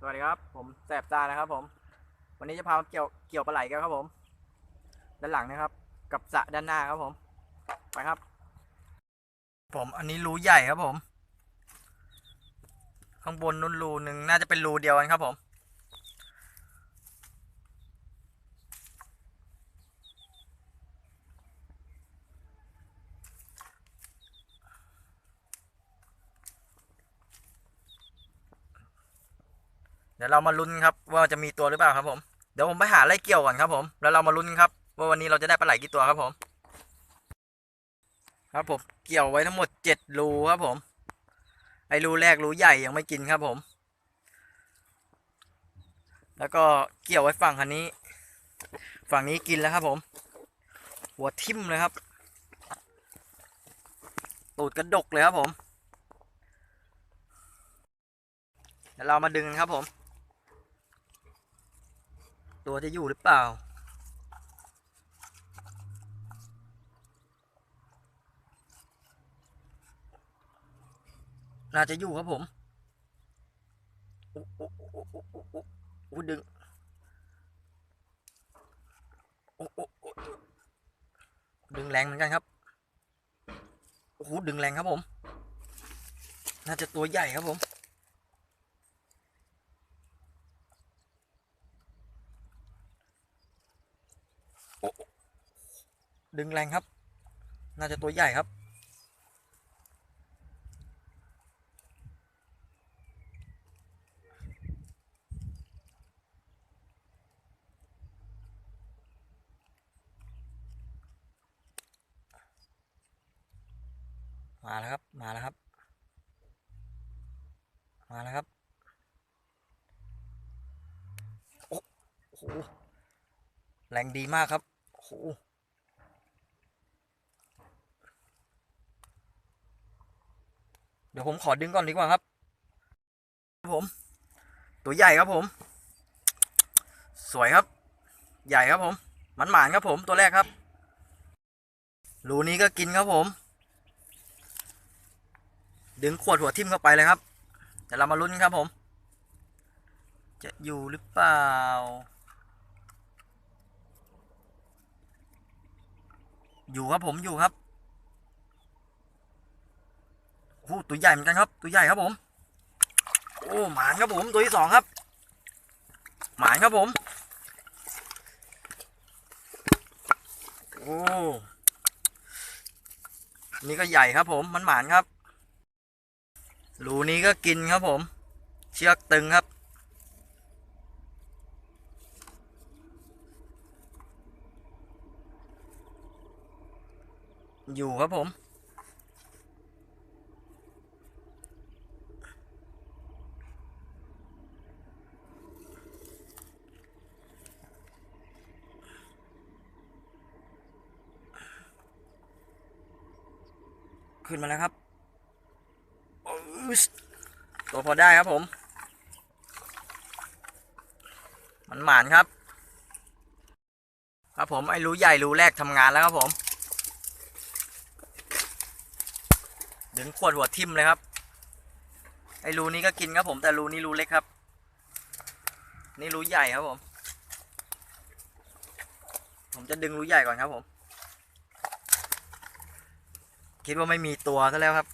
สวัสดีครับ ผมแสบตานะครับ ผม วันนี้จะพามาเกี่ยวเกี่ยวปลาไหลกันครับผม ด้านหลังนะครับ กับสะด้านหน้าครับผม ไปครับ ผมอันนี้รูใหญ่ครับผม ข้างบนนุ่นรูหนึ่งน่าจะเป็นรูเดียวกันครับผม เดี๋ยวเรามาลุ้นครับว่าจะมีตัวหรือเปล่าครับผม เดี๋ยวผมไปหาไล่เกี่ยวก่อนครับผม แล้วเรามาลุ้นครับว่าวันนี้เราจะได้ปลาไหลกี่ตัวครับผม ครับผมเกี่ยวไว้ทั้งหมดเจ็ดรูครับผม ไอรูแรกรูใหญ่ยังไม่กินครับผม แล้วก็เกี่ยวไว้ฝั่งคันนี้ ฝั่งนี้กินแล้วครับผม หัวทิ่มเลยครับ ตูดกระดกเลยครับผมเดี๋ยวเรามาดึงกันครับผม ตัวจะอยู่หรือเปล่า น่าจะอยู่ครับผมอู้ดึงดึงแรงเหมือนกันครับโอ้โหดึงแรงครับผม น่าจะตัวใหญ่ครับผม โอ้ ดึงแรงครับ น่าจะตัวใหญ่ครับ มาแล้วครับ มาแล้วครับ มาแล้วครับ โอ้โห แรงดีมากครับ โอ้โห เดี๋ยวผมขอดึงก่อนดีกว่าครับผม ตัวใหญ่ครับผม สวยครับ ใหญ่ครับผมมันหมานครับผมตัวแรกครับรูนี้ก็กินครับผม ดึงขวดหัวทิ่มเข้าไปเลยครับเดี๋ยวเรามาลุ้นครับผม จะอยู่หรือเปล่าอยู่ครับผมอยู่ครับโอ้โห ตัวใหญ่เหมือนกันครับตัวใหญ่ครับผม โอ้หมานครับผมตัวที่สองครับ หมานครับผม โอ้นี่ก็ใหญ่ครับผมมันหมานครับรูนี้ก็กินครับผม เชือกตึงครับ อยู่ครับผม ขึ้นมาแล้วครับตัวพอได้ครับผม มันหมานครับ ครับผมไอ้รูใหญ่รูแรกทำงานแล้วครับผม ดึงขวดหัวทิ่มเลยครับ ไอ้รูนี้ก็กินครับผม แต่รูนี้รูเล็กครับ นี่รูใหญ่ครับผม ผมจะดึงรูใหญ่ก่อนครับผม คิดว่าไม่มีตัวซะแล้วครับ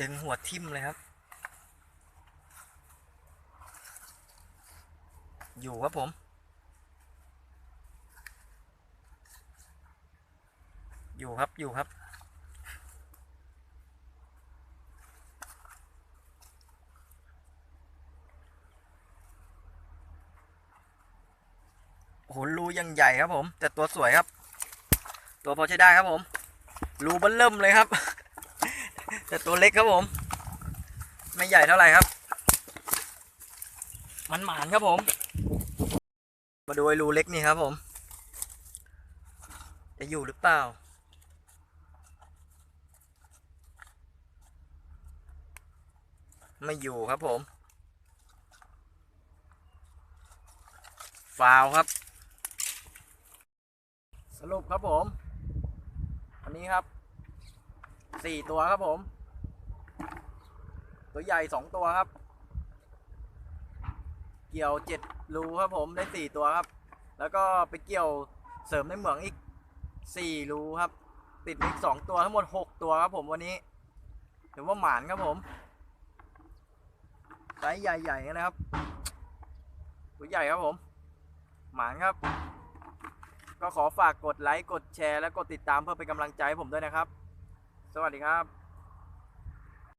ดึงหัวทิ่มเลยครับ อยู่ครับผมอยู่ครับ อยู่ครับ หรูยังใหญ่ครับผม แต่ตัวสวยครับ ตัวพอใช้ได้ครับผมรูบันเริ่มเลยครับ แต่ตัวเล็กครับผม ไม่ใหญ่เท่าไหร่ครับ มันหมานครับผม มาดูไอ้รูเล็กนี่ครับผม จะอยู่หรือเปล่าไม่อยู่ครับผม ฟาวครับ สรุปครับผม อันนี้ครับสี่ตัวครับผม ตัวใหญ่สองตัวครับ เกี่ยวเจ็ดรูครับผมได้สี่ตัวครับ แล้วก็ไปเกี่ยวเสริมในเหมืองอีกสี่รูครับ ติดอีกสองตัวทั้งหมดหกตัวครับผมวันนี้ถือว่าหมานครับผมไซส์ใหญ่ๆนะครับ ตัวใหญ่ครับผม หมานครับ ก็ขอฝากกดไลค์ กดแชร์ และกดติดตามเพื่อเป็นกำลังใจให้ผมด้วยนะครับ สวัสดีครับ